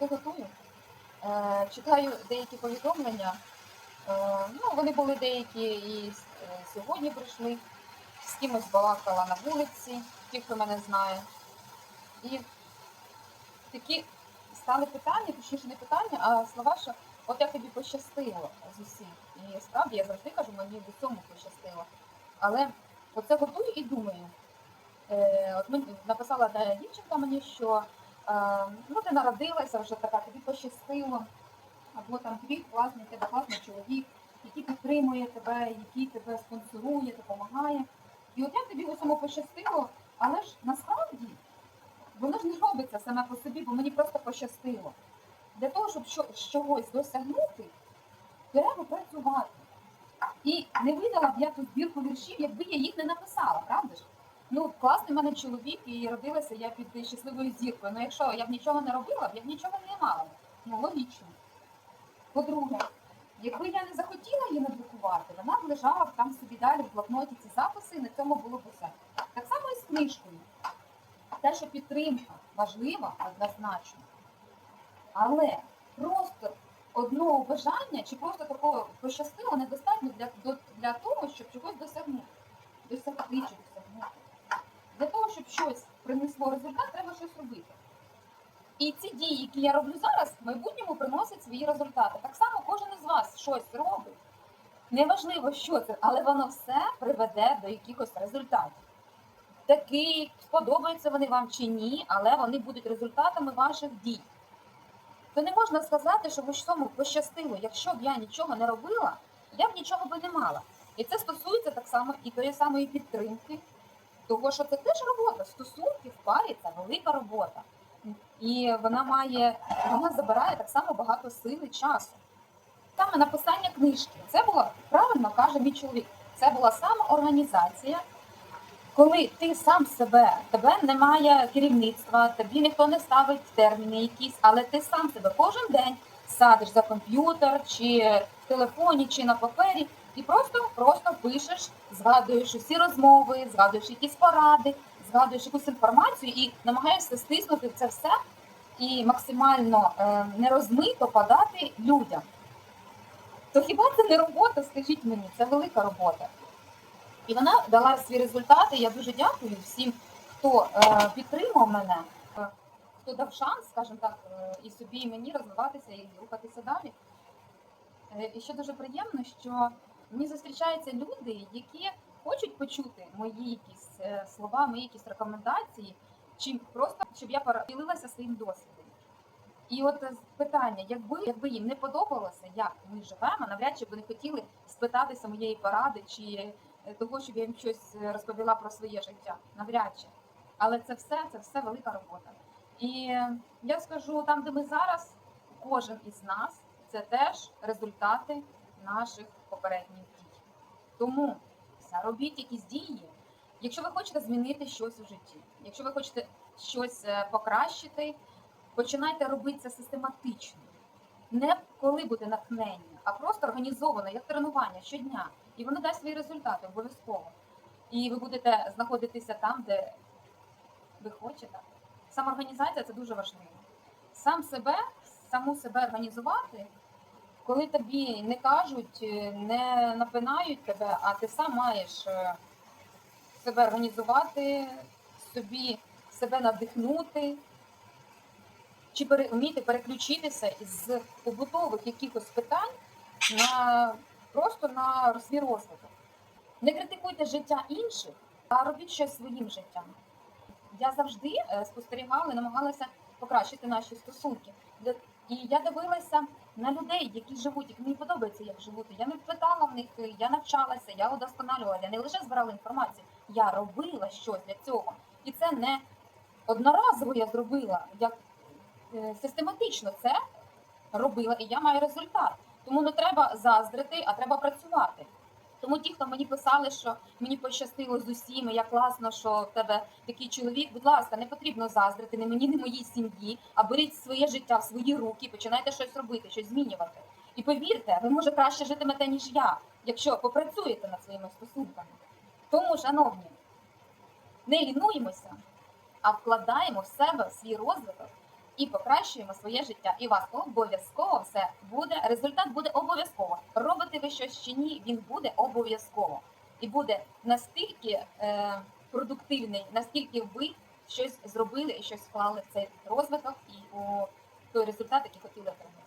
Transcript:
поки готую. Е, читаю деякі повідомлення. Е, ну, вони були деякі і е, сьогодні прийшли. З кимось балакала на вулиці, ті, хто мене знає. І такі стали питання, точніше не питання, а слова, що от як тобі пощастило з усім. І справді я завжди кажу, мені в усьому пощастило. Але оце готую і думаю. Е, от мені написала та дівчинка мені, що ну, ти народилася вже така, тобі пощастило, або там твій класний, тебе класний чоловік, який підтримує тебе, який тебе спонсорує, допомагає. І от як тобі усьому пощастило, але ж насправді воно ж не робиться саме по собі, бо мені просто пощастило. Для того, щоб чогось досягнути, треба працювати. І не видала б я ту збірку віршів, якби я їх не написала, правда ж? Ну, класний в мене чоловік, і родилася я під щасливою зіркою. Ну, якщо я б нічого не робила, я б нічого не мала. Ну, логічно. По-друге, якби я не захотіла її надрукувати, вона б лежала там собі далі в блокноті ці записи, і на цьому було б усе. Так само і з книжкою. Те, що підтримка важлива, однозначно. Але просто одного бажання чи просто такого пощастило недостатньо для, для того, щоб чогось досягнути. Досягти чи досягнути. Для того, щоб щось принесло результат, треба щось робити. І ці дії, які я роблю зараз, в майбутньому приносять свої результати. Так само кожен із вас щось робить. Неважливо, що це, але воно все приведе до якихось результатів. Такий, сподобаються вони вам чи ні, але вони будуть результатами ваших дій. То не можна сказати, що в усьому пощастило. Якщо б я нічого не робила, я б нічого би не мала. І це стосується так само і тої самої підтримки, того, що це теж робота. Стосунки в парі це велика робота. І вона має, вона забирає так само багато сили часу. Саме написання книжки. Це було правильно каже мій чоловік. Це була саме організація, коли ти сам себе, тебе немає керівництва, тобі ніхто не ставить терміни якісь, але ти сам себе кожен день садиш за комп'ютер, чи в телефоні, чи на папері, і просто просто пишеш, згадуєш усі розмови, згадуєш якісь поради, згадуєш якусь інформацію і намагаєшся стиснути це все і максимально е, нерозмито подати людям. То хіба це не робота, скажіть мені, це велика робота. І вона дала свої результати. Я дуже дякую всім, хто е, підтримав мене, е, хто дав шанс, скажімо так, е, і собі, і мені розвиватися і рухатися далі. Е, і ще дуже приємно, що мені зустрічаються люди, які хочуть почути мої якісь е, слова, мої якісь рекомендації, чи просто щоб я поділилася своїм досвідом. І от е, питання, якби, якби їм не подобалося, як ми живемо, навряд чи вони хотіли спитатися моєї поради чи е, того, щоб я їм щось розповіла про своє життя. Навряд чи. Але це все, це все велика робота. І я скажу, там, де ми зараз, кожен із нас, це теж результати наших попередніх дій. Тому все, робіть якісь дії. Якщо ви хочете змінити щось у житті, якщо ви хочете щось е, покращити, починайте робити це систематично. Не коли буде натхнення, а просто організовано, як тренування щодня. І воно дасть свої результати обов'язково. І ви будете знаходитися там, де ви хочете. Самоорганізація це дуже важливо. Сам себе, саму себе організувати, коли тобі не кажуть, е, не напинають тебе, а ти сам маєш е, себе організувати, собі себе надихнути, чи вміти переключитися із побутових якихось питань на просто на свій розвиток. Не критикуйте життя інших, а робіть щось своїм життям. Я завжди е, спостерігала і намагалася покращити наші стосунки. І я дивилася на людей, які живуть, які мені подобається, як живуть. Я не питала в них, я навчалася, я удосконалювала, я не лише збирала інформацію, я робила щось для цього. І це не одноразово я зробила, я е, систематично це робила, і я маю результат. Тому не треба заздрити, а треба працювати. Тому ті, хто мені писали, що мені пощастило з усіми, як класно, що в тебе такий чоловік, будь ласка, не потрібно заздрити не мені, не моїй сім'ї, а беріть своє життя в свої руки, починайте щось робити, щось змінювати. І повірте, ви може краще житимете, ніж я, якщо попрацюєте над своїми стосунками. Тому, шановні, не лінуємося, а вкладаємо в себе свій розвиток і покращуємо своє життя. І у вас обов'язково все буде. Результат буде обов'язково. Робите ви щось чи ні, він буде обов'язково. І буде настільки е, продуктивний, наскільки ви щось зробили і щось вклали в цей розвиток і у той результат, який хотіли отримати.